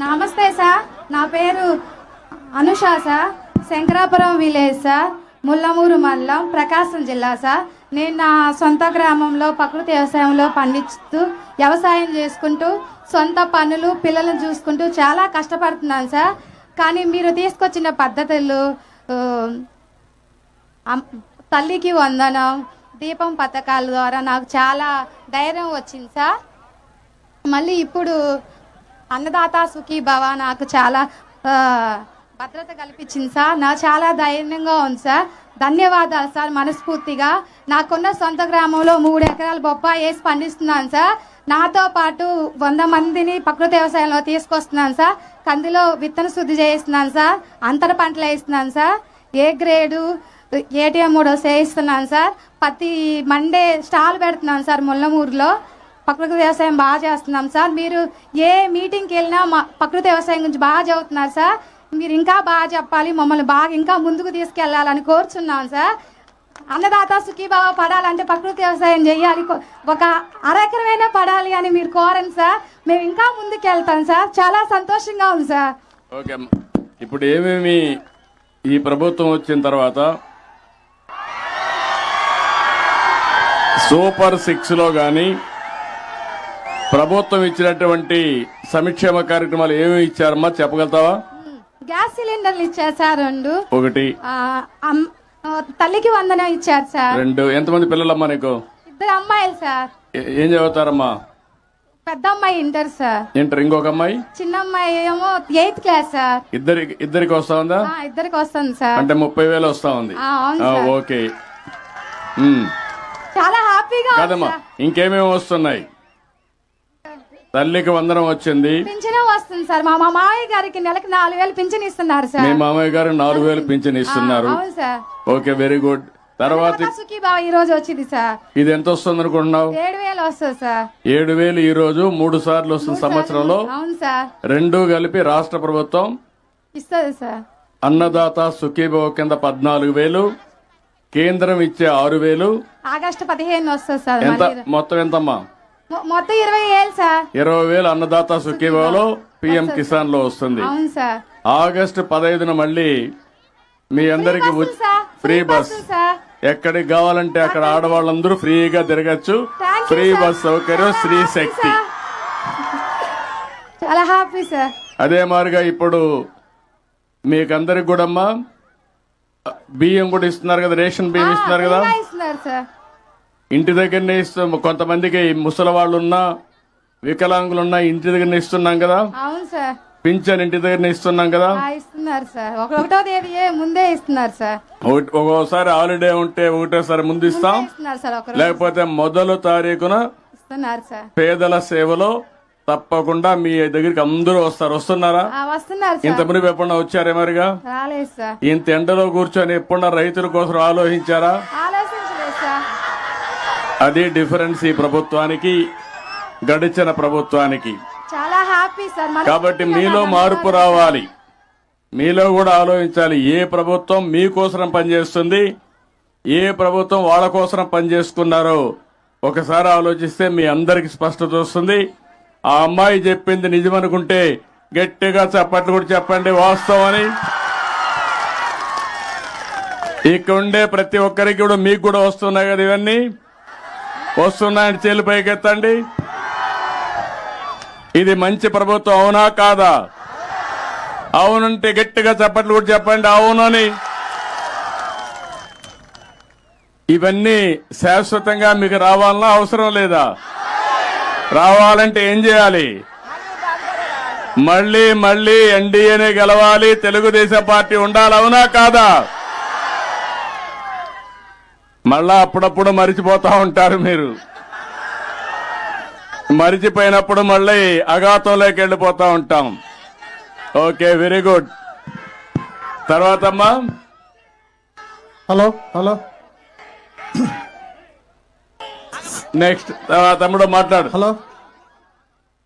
నమస్తే సార్. నా పేరు Anusha sir. Shankarapuram village sir. Mullamuru మండలం ప్రకాశం జిల్లా సార్. నేను నా సొంత గ్రామంలో ప్రకృతి వ్యవసాయంలో పండిస్తూ వ్యవసాయం చేసుకుంటూ సొంత పనులు పిల్లలను చూసుకుంటూ చాలా కష్టపడుతున్నాను సార్. కానీ మీరు తీసుకొచ్చిన పద్ధతులు తల్లికి వందనం దీపం పథకాల ద్వారా నాకు చాలా ధైర్యం వచ్చింది సార్. మళ్ళీ ఇప్పుడు అన్నదాత సుఖీ భవ నాకు చాలా భద్రత కల్పించింది సార్. నా చాలా ధైర్యంగా ఉంది సార్. ధన్యవాదాలు సార్ మనస్ఫూర్తిగా. నాకున్న సొంత గ్రామంలో మూడు ఎకరాల బొప్పాయి వేసి పండిస్తున్నాను సార్. నాతో పాటు వంద మందిని ప్రకృతి వ్యవసాయంలో తీసుకొస్తున్నాను సార్. కందిలో విత్తన శుద్ధి చేయిస్తున్నాను సార్. అంతర పంటలు వేస్తున్నాను సార్. ఏ గ్రేడు ఏటీఎం మూడో చేయిస్తున్నాను సార్. ప్రతి మండే స్టాల్ పెడుతున్నాను సార్ ముల్లమూరులో ప్రకృతి వ్యవసాయం బాగా చేస్తున్నాం సార్. మీరు ఏ మీటింగ్కి వెళ్ళినా మా ప్రకృతి వ్యవసాయం గురించి బాగా చదువుతున్నారు సార్. మీరు ఇంకా బాగా చెప్పాలి మమ్మల్ని బాగా ఇంకా ముందుకు తీసుకెళ్ళాలని కోరుచున్నాం సార్. అన్నదాత సుఖీభావ పడాలంటే ప్రకృతి వ్యవసాయం చేయాలి. ఒక అరెకరమైనా పడాలి అని మీరు కోరండి సార్. మేము ఇంకా ముందుకు వెళ్తాం సార్. చాలా సంతోషంగా ఉంది సార్. ఓకే ఇప్పుడు ఏమేమి ఈ ప్రభుత్వం వచ్చిన తర్వాత సూపర్ సిక్స్లో కానీ ప్రభుత్వం ఇచ్చినటువంటి సంక్షేమ కార్యక్రమాలు ఏమేమి ఇచ్చారమ్మా చెప్పగలుగుతావా? గ్యాస్ సిలిండర్లు ఇచ్చారు సార్ రెండు. ఒకటి. ఆ, అమ్- ఆ, తల్లికి వందనం ఇచ్చారు సార్. రెండు. ఎంతమంది పిల్లలమ్మా నీకు? ఇద్దరు అమ్మాయిలు సార్. ఏ- ఏం చదువుతారమ్మా? పెద్ద అమ్మాయి ఇంటర్ సార్. ఇంటర్ ఇంకొక అమ్మాయి? చిన్న అమ్మాయి ఏమో ఎయిత్ క్లాస్ సార్. ఇద్దరి ఇద్దరికి వస్తా ఉందా? ఆ, ఇద్దరికి వస్తుంది సార్. అంటే ముప్పై వేలు వస్తా ఉంది. ఆ, అవును ఆ, సార్. ఓకే. ఉమ్. చాలా హ్యాపీగా ఉంది కాదమ్మా సార్. ఇంకేమేమి వస్తున్నాయి? తల్లికి వందనం వచ్చింది. పింఛను వస్తుంది సార్. మా మా మామయ్య గారికి నెలకి నాలుగు వేలు పింఛన్ ఇస్తున్నారు మీ సార్ మామయ్య గారు నాలుగు వేలు పింఛన్ ఇస్తున్నారు. అవును సార్. ఓకే వెరీ గుడ్ తర్వాత సుఖీ బావ ఈ రోజు వచ్చింది సార్. ఇది ఎంత వస్తుంది అనుకుంటున్నావు? ఏడు వేలు వస్తుంది సార్. ఏడు వేలు ఈ రోజు మూడు సార్లు వస్తుంది సంవత్సరంలో. అవును సార్. రెండు కలిపి రాష్ట్ర ప్రభుత్వం ఇస్తుంది సార్. అన్నదాత సుఖీభవ కింద పద్నాలుగు వేలు కేంద్రం ఇచ్చే ఆరు వేలు. ఆగస్టు పదిహేను వస్తుంది సార్. ఎంత? మొత్తం ఎంతమ్మా? మొ- మొత్తం ఇరవై ఏళ్ళు సార్. ఇరవై వేలు అన్నదాత సుఖీభవలో పిఎం కిసాన్లో వస్తుంది. అవును సార్. ఆగస్టు పదహైదున మళ్ళీ మీ అందరికి ఫ్రీ బస్. ఎక్కడికి కావాలంటే అక్కడ ఆడవాళ్ళందరూ ఫ్రీగా తిరగచ్చు. ఫ్రీ. బస్ సౌకర్యం స్త్రీ శక్తి. చాలా హ్యాపీ సార్. అదే మాదిరిగా ఇప్పుడు మీకందరికి కూడా అమ్మా బియ్యం కూడా ఇస్తున్నారు కదా రేషన్ బియ్యం ఇస్తున్నారు కదా. ఇస్తున్నారు సార్. ఇంటి దగ్గరనే ఇస్తాం. కొంతమందికి ముసలి వాళ్ళు ఉన్నా వికలాంగులు ఉన్నా ఇంటి దగ్గరనే ఇస్తున్నాం కదా? అవును సార్. పింఛన్ ఇంటి దగ్గరనే ఇస్తున్నాం కదా? ఆ, ఇస్తున్నారు సార్. ఒక ఒకటో తేదీ ముందే ఇస్తున్నారు సార్. ఒక్కోసారి హాలిడే ఉంటే ఒకటేసారి ముందు ఇస్తాం. లేకపోతే మొదలు తారీఖున ఇస్తున్నారు సార్. పేదల సేవలో తప్పకుండా మీ దగ్గరికి అందరూ వస్తారు. వస్తున్నారా? వస్తున్నారు ఇంత మునిపు ఎప్పుడన్నా వచ్చారే మరిగా? ఇంత ఎండలో కూర్చొని ఎప్పుడన్నా రైతుల కోసం ఆలోచించారా? ఆలోచించలేదు సార్ అది డిఫరెన్స్ ఈ ప్రభుత్వానికి గడిచిన ప్రభుత్వానికి. చాలా హ్యాపీ సార్. కాబట్టి మీలో మార్పు రావాలి. మీలో కూడా ఆలోచించాలి. ఏ ప్రభుత్వం మీకోసం పనిచేస్తుంది? ఏ ప్రభుత్వం వాళ్ళ కోసం పనిచేసుకున్నారో? ఒకసారి ఆలోచిస్తే మీ అందరికి స్పష్టత వస్తుంది. ఆ అమ్మాయి చెప్పింది నిజమనుకుంటే గట్టిగా చప్పట్లు కూడా చెప్పండి వాస్తవం అని ఇక్కడ ఉండే ప్రతి ఒక్కరికి కూడా మీకు కూడా వస్తున్నాయి కదా ఇవన్నీ. వస్తున్నాయని చేలు పైకెత్తండి. ఇది మంచి ప్రభుత్వం అవునా కాదా? అవునంటే గట్టిగా చప్పట్లు కూడా చెప్పండి అవునని. ఇవన్నీ శాశ్వతంగా మీకు రావాలన్నా అవసరం లేదా? రావాలంటే ఏం చేయాలి? మళ్ళీ మళ్ళీ ఎన్డీఏనే గెలవాలి తెలుగుదేశం పార్టీ ఉండాలి అవునా కాదా? మళ్ళా అప్పుడప్పుడు మరిచిపోతా ఉంటారు మీరు. మరిచిపోయినప్పుడు మళ్ళీ అఘాతంలోకి వెళ్ళిపోతా ఉంటాం. Okay very good. తర్వాత అమ్మా. Hello hello. నెక్స్ట్ తమ్ముడు మాట్లాడు. హలో.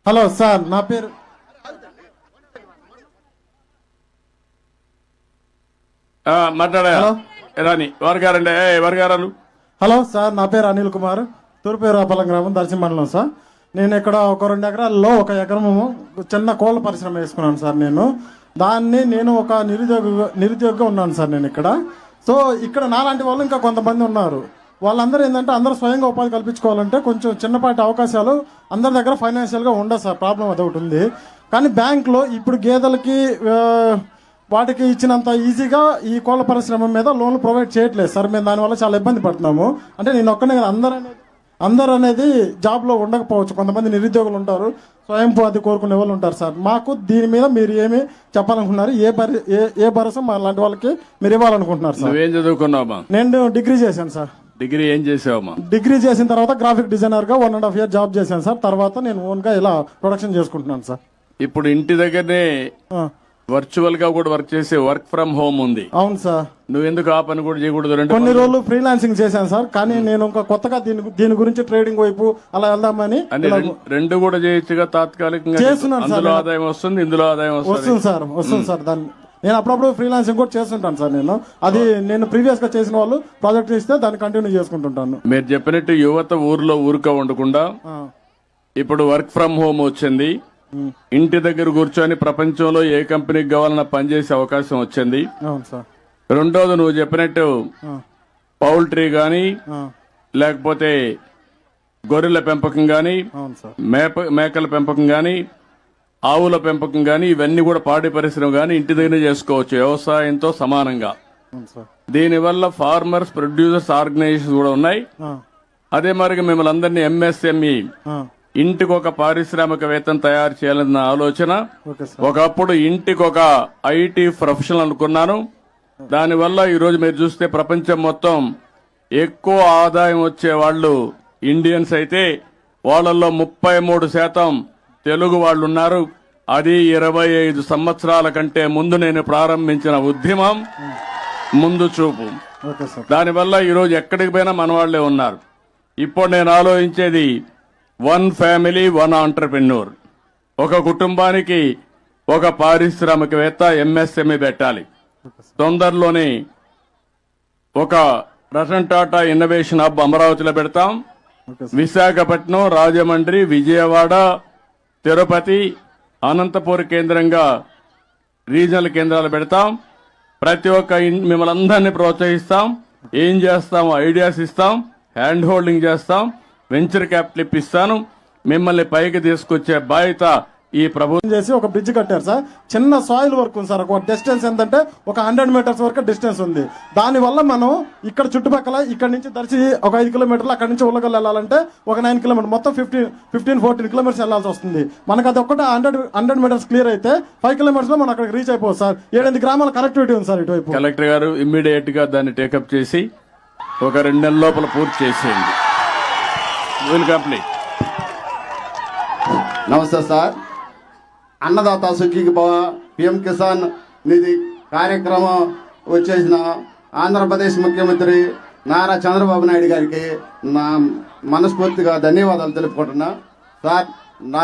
హలో సార్ నా పేరు. మాట్లాడా హలో. రాని వర్గారండి ఎవరు గారు హలో సార్ నా పేరు అనిల్ కుమార్. తూర్పు రాపల్లం గ్రామం దర్శి మండలం సార్. నేను ఇక్కడ ఒక రెండు ఎకరాల్లో ఒక ఎకరము చిన్న కోళ్ళ పరిశ్రమ వేసుకున్నాను సార్ నేను. దాన్ని నేను ఒక నిరుద్యోగ నిరుద్యోగిగా ఉన్నాను సార్ నేను ఇక్కడ. సో ఇక్కడ నాలాంటి వాళ్ళు ఇంకా కొంతమంది ఉన్నారు. వాళ్ళందరూ ఏంటంటే అందరూ స్వయంగా ఉపాధి కల్పించుకోవాలంటే కొంచెం చిన్నపాటి అవకాశాలు అందరి దగ్గర ఫైనాన్షియల్గా ఉండదు సార్ ప్రాబ్లం అదొకటి ఉంది. కానీ బ్యాంక్లో ఇప్పుడు గేదెలకి వాటికి ఇచ్చినంత ఈజీగా ఈ కోళ్ళ పరిశ్రమ మీద లోన్లు ప్రొవైడ్ చేయట్లేదు. సార్ మేము దానివల్ల చాలా ఇబ్బంది పడుతున్నాము. అంటే నేను ఒక్కనే కదా అందరూ అనేది అందరూ అనేది జాబ్లో ఉండకపోవచ్చు. కొంతమంది నిరుద్యోగులు ఉంటారు స్వయం ఉపాధి కోరుకునే వాళ్ళు ఉంటారు సార్. మాకు దీని మీద మీరు ఏమి చెప్పాలనుకుంటున్నారు? ఏ భరి ఏ ఏ భరోసా మా లాంటి వాళ్ళకి మీరు ఇవ్వాలనుకుంటున్నారు సార్? నువ్వేం చదువుకున్నావమ్మా నేను డిగ్రీ చేశాను సార్. డిగ్రీ ఏం చేసావమ్మా డిగ్రీ చేసిన తర్వాత graphic డిజైనర్గా one and half year job చేశాను సార్. తర్వాత నేను ఓన్గా ఇలా ప్రొడక్షన్ చేసుకుంటున్నాను సార్. ఇప్పుడు ఇంటి దగ్గరనే వర్చువల్గా కూడా వర్క్ చేసే వర్క్ ఫ్రం హోమ్ ఉంది. అవును సార్. నువ్వెందుకు ఆ పని కూడా చేయకూడదు కొన్ని రోజులు ఫ్రీలాన్సింగ్ చేశాను సార్ కానీ నేను ఇంకా కొత్తగా దీని దీని గురించి ట్రేడింగ్ వైపు అలా వెళ్దామని రెండు కూడా చేయొచ్చుగా తాత్కాలికంగా చేస్తున్నాను సార్ అందులో. ఆదాయం వస్తుంది ఇందులో ఆదాయం వస్తుంది. వస్తుంది సార్ వస్తుంది సార్ దాన్ని నేను అప్పుడప్పుడు ఫ్రీలాన్సింగ్ కూడా చేస్తుంటాను సార్ నేను. అది నేను ప్రీవియస్గా చేసిన వాళ్ళు ప్రాజెక్ట్ ఇస్తే దాన్ని కంటిన్యూ చేసుకుంటుంటాను. మీరు చెప్పినట్టు యువత ఊర్లో ఊరుక ఉండకుండా ఇప్పుడు వర్క్ ఫ్రం హోమ్ వచ్చింది. ఇంటి దగ్గర కూర్చొని ప్రపంచంలో ఏ కంపెనీకి కావాలన్నా పనిచేసే అవకాశం వచ్చింది. రెండోది నువ్వు చెప్పినట్టు పౌల్ట్రీ గాని లేకపోతే గొర్రెల పెంపకం గాని మేప మేకల పెంపకం గాని ఆవుల పెంపకం గాని ఇవన్నీ కూడా పాడి పరిశ్రమ గాని ఇంటి దగ్గర చేసుకోవచ్చు. వ్యవసాయంతో సమానంగా. దీనివల్ల ఫార్మర్స్ ప్రొడ్యూసర్స్ ఆర్గనైజేషన్స్ కూడా ఉన్నాయి. అదే మరి మిమ్మల్ని అందరినీ ఎంఎస్ఎంఈ ఇంటికి ఒక పారిశ్రామికవేత్తను తయారు చేయాలన్న ఆలోచన. ఒకప్పుడు ఇంటికి ఒక ఐటీ ప్రొఫెషనల్ అనుకున్నాను. దానివల్ల ఈరోజు మీరు చూస్తే ప్రపంచం మొత్తం ఎక్కువ ఆదాయం వచ్చే వాళ్ళు ఇండియన్స్ అయితే వాళ్ళల్లో ముప్పై మూడు శాతం తెలుగు వాళ్ళు ఉన్నారు అది ఇరవై ఐదు సంవత్సరాల కంటే ముందు నేను ప్రారంభించిన ఉద్యమం. ముందు చూపు. దానివల్ల ఈరోజు ఎక్కడికి పోయినా మన వాళ్ళే ఉన్నారు. ఇప్పుడు నేను ఆలోచించేది వన్ ఫ్యామిలీ వన్ ఆంటర్ప్రెన్యూర్. ఒక కుటుంబానికి ఒక పారిశ్రామికవేత్త ఎంఎస్ఎంఈ పెట్టాలి. తొందరలోనే ఒక రతన్ టాటా ఇన్నోవేషన్ హబ్ అమరావతిలో పెడతాం. విశాఖపట్నం రాజమండ్రి విజయవాడ తిరుపతి అనంతపూర్ కేంద్రంగా రీజనల్ కేంద్రాలు పెడతాం. ప్రతి ఒక్క మిమ్మల్ని అందరినీ ప్రోత్సహిస్తాం. ఏం చేస్తాం? ఐడియాస్ ఇస్తాం. హ్యాండ్ హోల్డింగ్ చేస్తాం. వెంచర్ క్యాపిటల్ ఇప్పిస్తాను మిమ్మల్ని పైకి తీసుకొచ్చే బాధ్యత ఈ ప్రభుత్వం చేసి ఒక బ్రిడ్జ్ కట్టారు సార్. చిన్న సాయిల్ వర్క్ ఉంది సార్. ఒక డిస్టెన్స్ ఏంటంటే ఒక హండ్రెడ్ మీటర్స్ వరకు డిస్టెన్స్ ఉంది. దానివల్ల మనం ఇక్కడ చుట్టుపక్కల ఇక్కడ నుంచి దర్శి ఒక ఐదు కిలోమీటర్లు అక్కడ నుంచి ఉల్లగల్ వెళ్ళాలంటే ఒక నైన్ కిలోమీటర్ మొత్తం ఫిఫ్టీన్ ఫిఫ్టీన్ ఫోర్టీన్ కిలోమీటర్స్ వెళ్ళాల్సి వస్తుంది. మనకు అది ఒక్కటే హండ్రెడ్ హండ్రెడ్ మీటర్స్ క్లియర్ అయితే ఫైవ్ కిలోమీటర్స్లో మనం అక్కడికి రీచ్ అయిపోవచ్చు సార్. ఏడెనిమిది గ్రామాల కనెక్టివిటీ ఉంది సార్ ఇటువైపు. కలెక్టర్ గారు ఇమ్మీడియట్గా దాన్ని టేకప్ చేసి ఒక రెండు నెలల లోపల పూర్తి చేసేయండి. విల్ కంప్లీట్ నమస్తే సార్. అన్నదాత సుఖీకి భవ పిఎం కిసాన్ నిధి కార్యక్రమం వచ్చేసిన ఆంధ్రప్రదేశ్ ముఖ్యమంత్రి నారా చంద్రబాబు నాయుడు గారికి నా మనస్ఫూర్తిగా ధన్యవాదాలు తెలుపుకుంటున్నా. సార్ నా